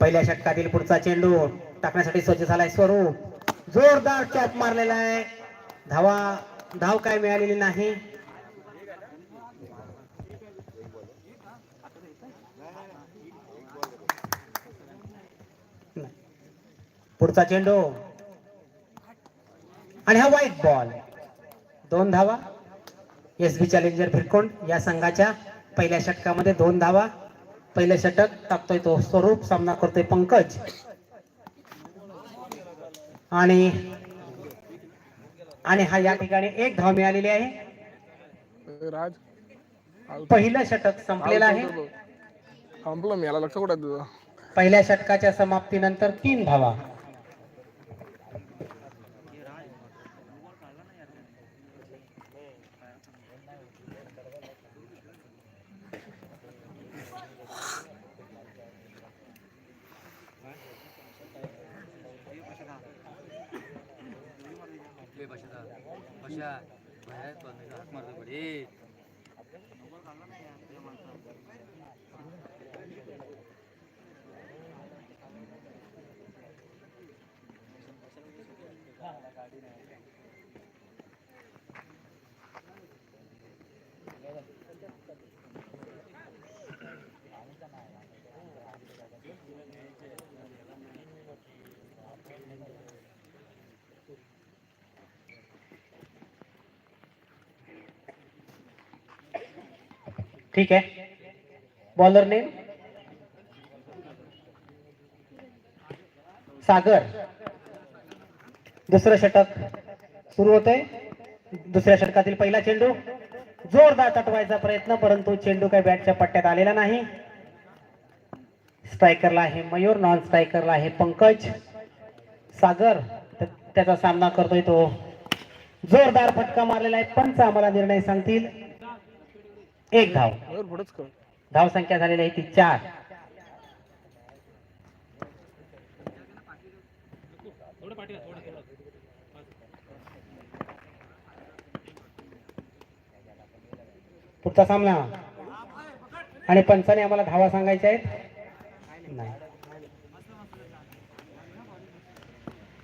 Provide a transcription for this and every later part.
पहिल्या षटकातील पुढचा चेंडू टाकण्यासाठी स्वच्छ झालाय स्वरूप. जोरदार चॉप मारलेला आहे. धावा धाव काय मिळालेली नाही. पुढचा चेंडू. आणि हा वाईट बॉल दोन धावा. एस बी चॅलेंजर फिरकोंड या संघाच्या पहिल्या षटकामध्ये दोन धावा. पहिलं षटक टाकतोय तो स्वरूप सामना करतोय पंकज. आणि आणि हा या ठिकाणी एक धाव मिळालेली आहे. राज पहिलं षटक संपलेलं आहे. संपलं मी याला लक्ष कुठं पहिल्या षटकाच्या समाप्तीनंतर तीन धावा. बे भाषेचा भाषा बाहेर पण हाक मारतो बडे। ठीक आहे बॉलर नेम सागर। दुसरं षटक सुरू होतंय. दुसऱ्या षटकातील पहिला चेंडू जोरदार तटवायचा प्रयत्न परंतु चेंडू काही बॅटच्या पट्ट्यात आलेला नाही. स्ट्रायकरला आहे मयूर नॉन स्ट्रायकरला आहे पंकज. सागर त्याचा सामना करतोय तो. जोरदार फटका मारलेला आहे पंच आम्हाला निर्णय सांगतील. एक धाव. धाव संख्या झालेली आहे ती चार. पुढचा सामना. आणि पंचाने आम्हाला धावा सांगायच्या आहेत? नाही.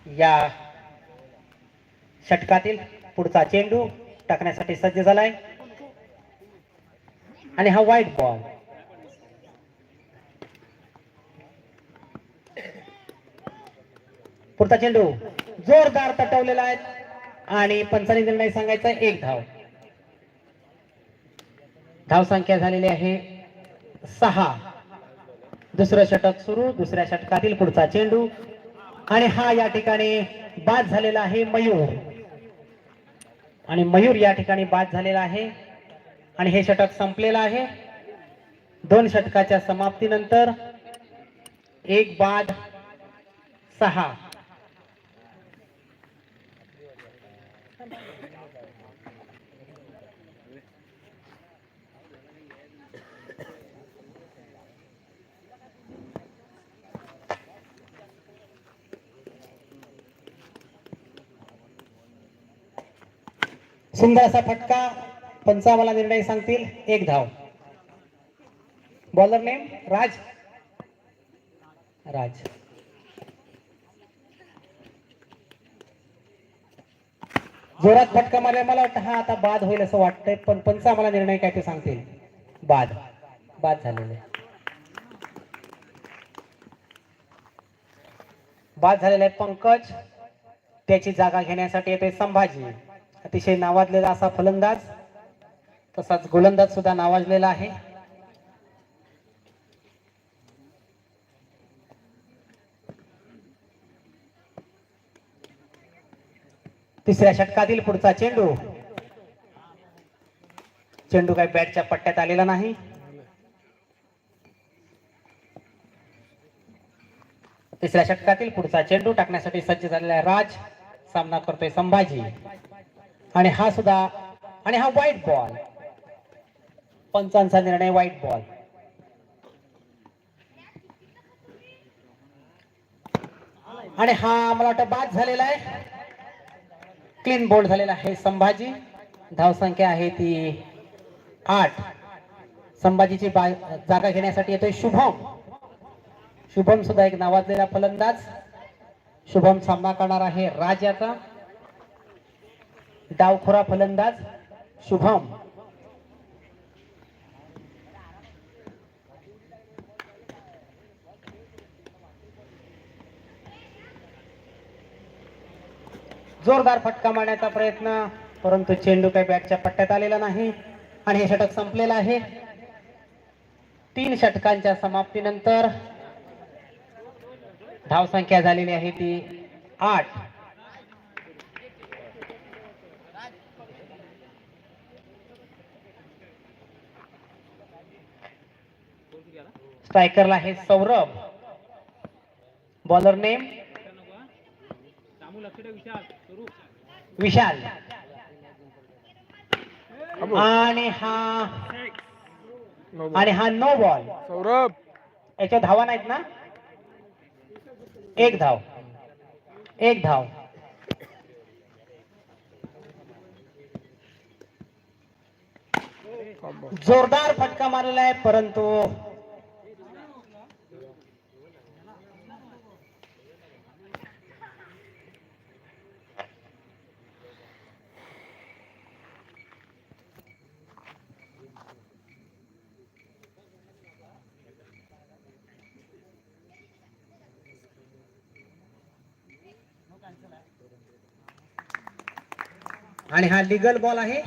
या षटकातील पुढचा चेंडू टाकण्यासाठी सज्ज झालाय. आणि हा वाईट बॉल पुढचा चेंडू जोरदार तटवलेला आहे आणि पंचानी निर्णय सांगायचा एक धाव. धाव संख्या झालेली आहे सहा. दुसरं षटक सुरू दुसऱ्या षटकातील पुढचा चेंडू. आणि हा या ठिकाणी बाद झालेला आहे मयूर. आणि मयूर या ठिकाणी बाद झालेला आहे आणि हे षटक संपलेलं आहे. दोन षटकाच्या समाप्तीनंतर एक बाद सहा. सुंदर असा फटका. पंचावाला निर्णय सांगतील. एक धाव. Bowler name Raj. राज. जोरात फटका मारला मला वाटतं हा आता बाद होईल असं वाटतंय पण पंच आम्हाला निर्णय काय ते सांगतील? बाद. बाद झालेले. बाद झालेले आहे पंकज. त्याची जागा घेण्यासाठी येतोय संभाजी. अतिशय नावाजलेला असा फलंदाज. तसाच गोलंदाज सुद्धा नावाजलेला आहे. तिसऱ्या षटकातील पुढचा चेंडू. चेंडू काही बॅटच्या पट्ट्यात आलेला नाही. तिसऱ्या षटकातील पुढचा चेंडू टाकण्यासाठी सज्ज झालेला राज. सामना करतोय संभाजी. आणि हा सुद्धा आणि हा व्हाईट बॉल पंचांचा निर्णय व्हाईट बॉल आणि हा मला वाटतं बाद झालेला आहे. क्लीन बोल्ड झालेला आहे संभाजी. धावसंख्या आहे ती आठ. संभाजीची बा- जागा घेण्यासाठी येतोय शुभम. शुभम सुद्धा एक नावाजलेला फलंदाज. शुभम सामना करणार आहे राजाचा डावखोरा फलंदाज शुभम. जोरदार फटका मारण्याचा प्रयत्न परंतु चेंडू काही बॅटच्या पट्ट्यात आलेला नाही. आणि हे षटक संपलेलं आहे. तीन षटकांच्या समाप्तीनंतर धावसंख्या झालेली आहे ती आठ. स्ट्रायकरला आहे सौरभ. Bowler name Vishal. अबो, आणि हा नो बॉल. आणि हा नो बॉल सौरभ. याच्या धावा नाहीत ना? एक धाव. एक धाव. जोरदार फटका मारलेला आहे परंतु आणि हा लिगल बॉल आहे.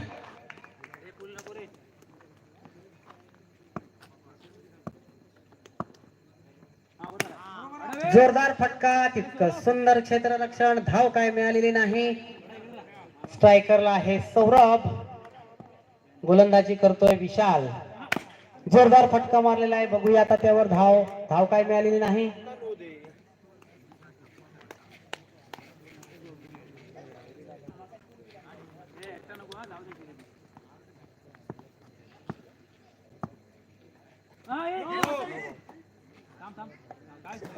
जोरदार फटका तितकं सुंदर क्षेत्ररक्षण धाव काय मिळालेली नाही. स्ट्रायकरला आहे सौरभ. गोलंदाजी करतोय विशाल. जोरदार फटका मारलेला आहे. बघूया आता त्यावर धाव. धाव काय मिळालेली नाही.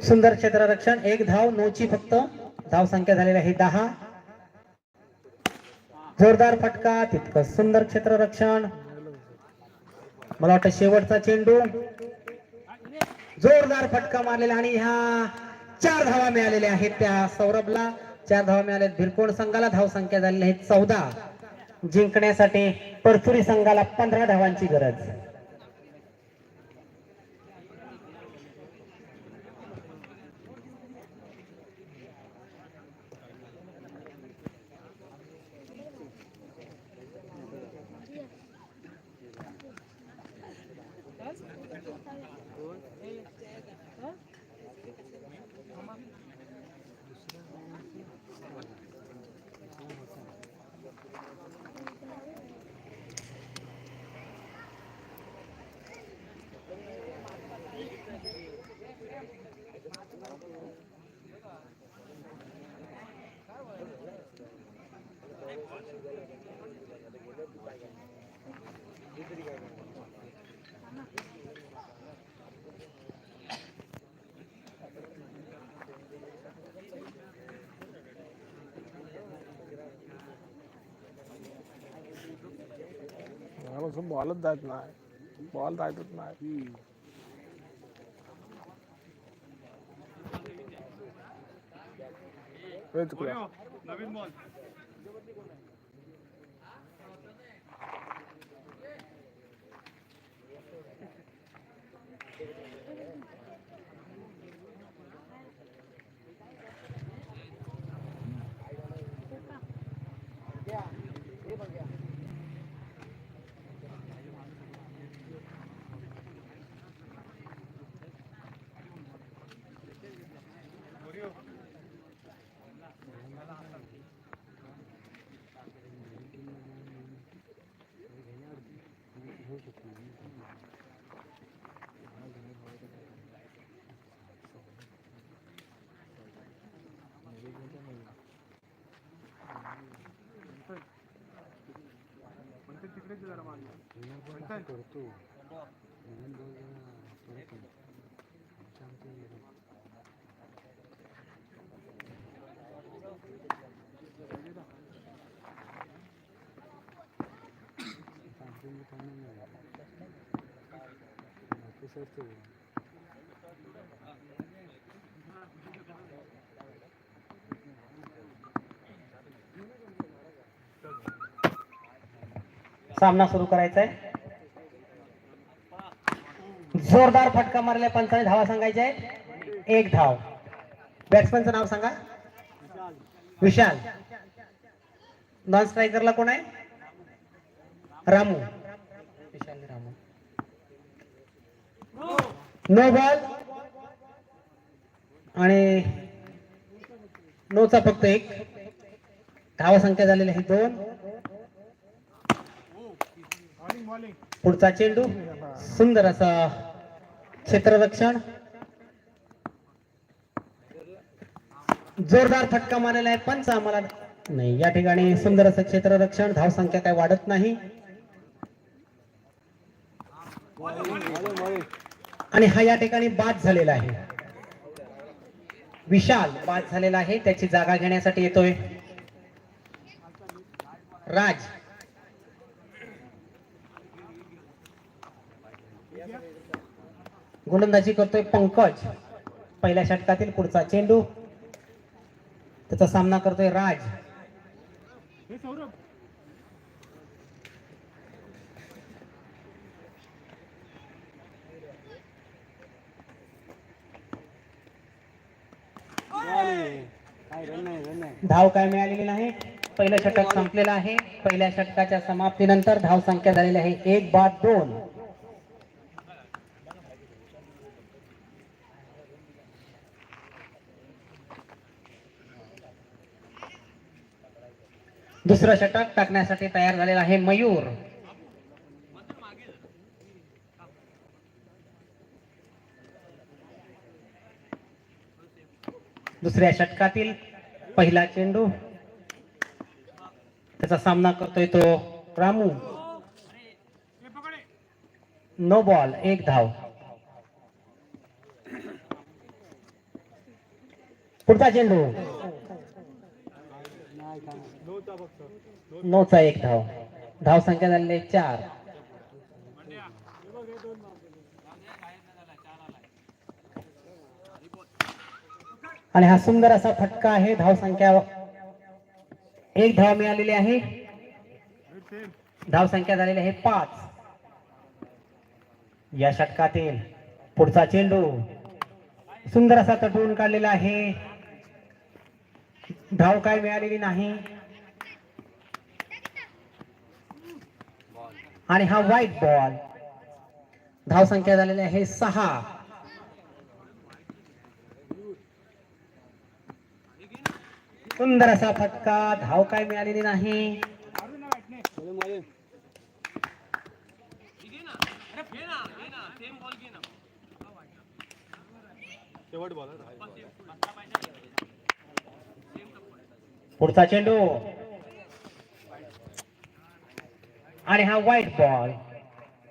सुंदर क्षेत्ररक्षण एक धाव नोची फक्त. धाव संख्या झालेली आहे दहा. जोरदार फटका तितकं सुंदर क्षेत्ररक्षण. मला वाटतं शेवटचा चेंडू. जोरदार फटका मारलेला आणि ह्या चार धावा मिळालेल्या आहेत त्या सौरभला. चार धावा मिळाल्या भिरकोण संघाला. धाव संख्या झालेली आहे चौदा. जिंकण्यासाठी परचुरी संघाला पंधरा धावांची गरज. कसं बॉलच जात नाही बॉल जातच Yeah. കൊടുത്തു സംതിങ് തന്നെ ഓഫീസേഴ്സ് പോകും सामना सुरू करायचा आहे. जोरदार फटका मारल्या पंचाने धावा सांगायच्या आहेत. एक धाव. बॅट्समॅनचं नाव सांगा. विशाल. नॉन स्ट्रायकरला कोण आहे? रामू. विशाल रामू. नो बॉल आणि नोचा फक्त एक. धावा संख्या झालेली आहे दोन. पुढचा चेंडू. सुंदर असा क्षेत्ररक्षण. जोरदार फटका मारलेला आहे पंच आम्हाला नाही. या ठिकाणी सुंदर असं क्षेत्ररक्षण. धाव संख्या काय वाढत नाही. आणि हा या ठिकाणी बाद झालेला आहे. विशाल बाद झालेला आहे. त्याची जागा घेण्यासाठी येतोय. राज. गोलंदाजी करतोय पंकज. पहिल्या षटकातील पुढचा चेंडू. त्याचा सामना करतोय राज. धाव काय मिळालेली नाही. पहिलं षटक संपलेलं आहे. पहिल्या षटकाच्या समाप्तीनंतर धाव संख्या झालेली आहे एक बाद दोन. दुसरं षटक टाकण्यासाठी तयार झालेला आहे मयूर. दुसऱ्या षटकातील पहिला चेंडू. त्याचा सामना करतोय तो रामू. नो बॉल एक धाव. पुढचा चेंडू. नऊचा एक धाव. धाव संख्या झालेली चार. आणि हा सुंदर असा फटका आहे धाव संख्या एक धाव मिळालेली आहे. धाव संख्या झालेली आहे पाच. या षटकातील पुढचा चेंडू सुंदर असा तटवून काढलेला आहे. धाव काय मिळालेली नाही. आणि हा व्हाईट बॉल धाव संख्या झालेली आहे सहा. सुंदर असा फटका. धाव काय मिळालेली नाही. पुढचा चेंडू. आणि हा व्हाईट बॉल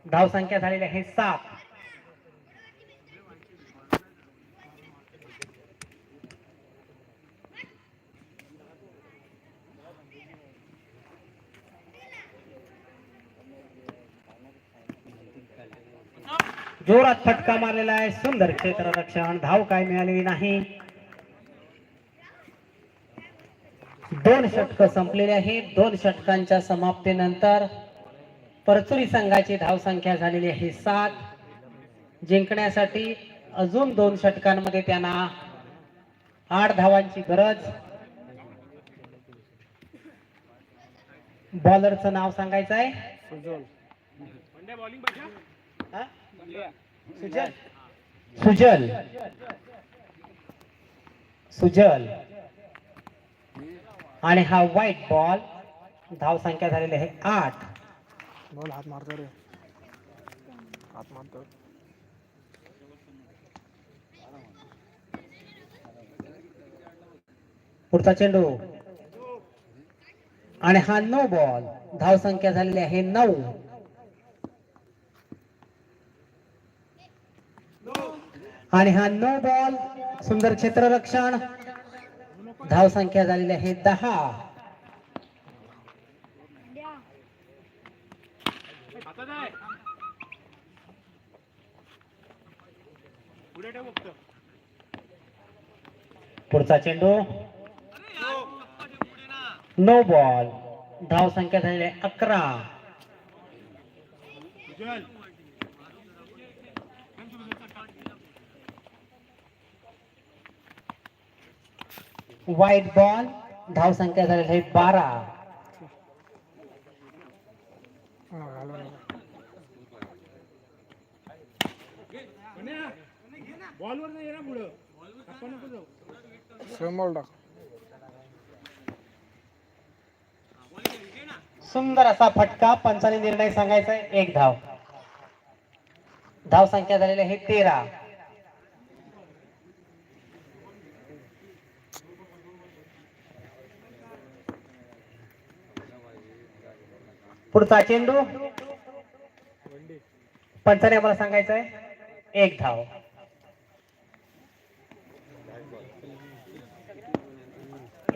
धाव संख्या झालेली आहे सात. जोरात फटका मारलेला आहे. सुंदर क्षेत्ररक्षण धाव काय मिळालेली नाही. दोन षटक संपलेले आहेत. दोन षटकांच्या समाप्तीनंतर परचुरी संघाची धाव संख्या झालेली आहे सात. जिंकण्यासाठी अजून दोन षटकांमध्ये त्यांना आठ धावांची गरज. बॉलरचं नाव सांगायचं आहे? सुजल सुजल. सुजल. आणि हा व्हाईट बॉल धाव संख्या झालेली आहे आठ. बॉल हात मारतो रे. हात मारतो. पुढचा चेंडू. आणि हा नऊ बॉल. धाव संख्या झालेली आहे नऊ. आणि हा नऊ बॉल. सुंदर क्षेत्ररक्षण. धाव संख्या झालेली आहे दहा. पुढचा चेंडू. No ball. धाव संख्या झालेली आहे अकरा. वाईट बॉल. धाव संख्या झालेली आहे बारा. हा, घालवा नका. समोर टाक. सुंदर असा फटका पंचाने निर्णय सांगायचा आहे. एक धाव. धाव संख्या झालेली आहे तेरा. पुढचा चेंडू. पंचाने आम्हाला सांगायचं आहे. एक धाव.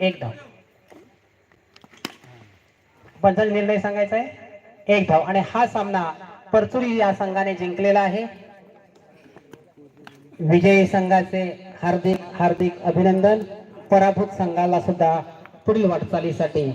एक धाव. पंचाने निर्णय सांगायचा आहे? एक धाव. आणि हा सामना परचुरी या संघाने जिंकलेला आहे. विजयी संघाचे हार्दिक हार्दिक अभिनंदन. पराभूत संघाला सुद्धा पुढील वाटचालीसाठी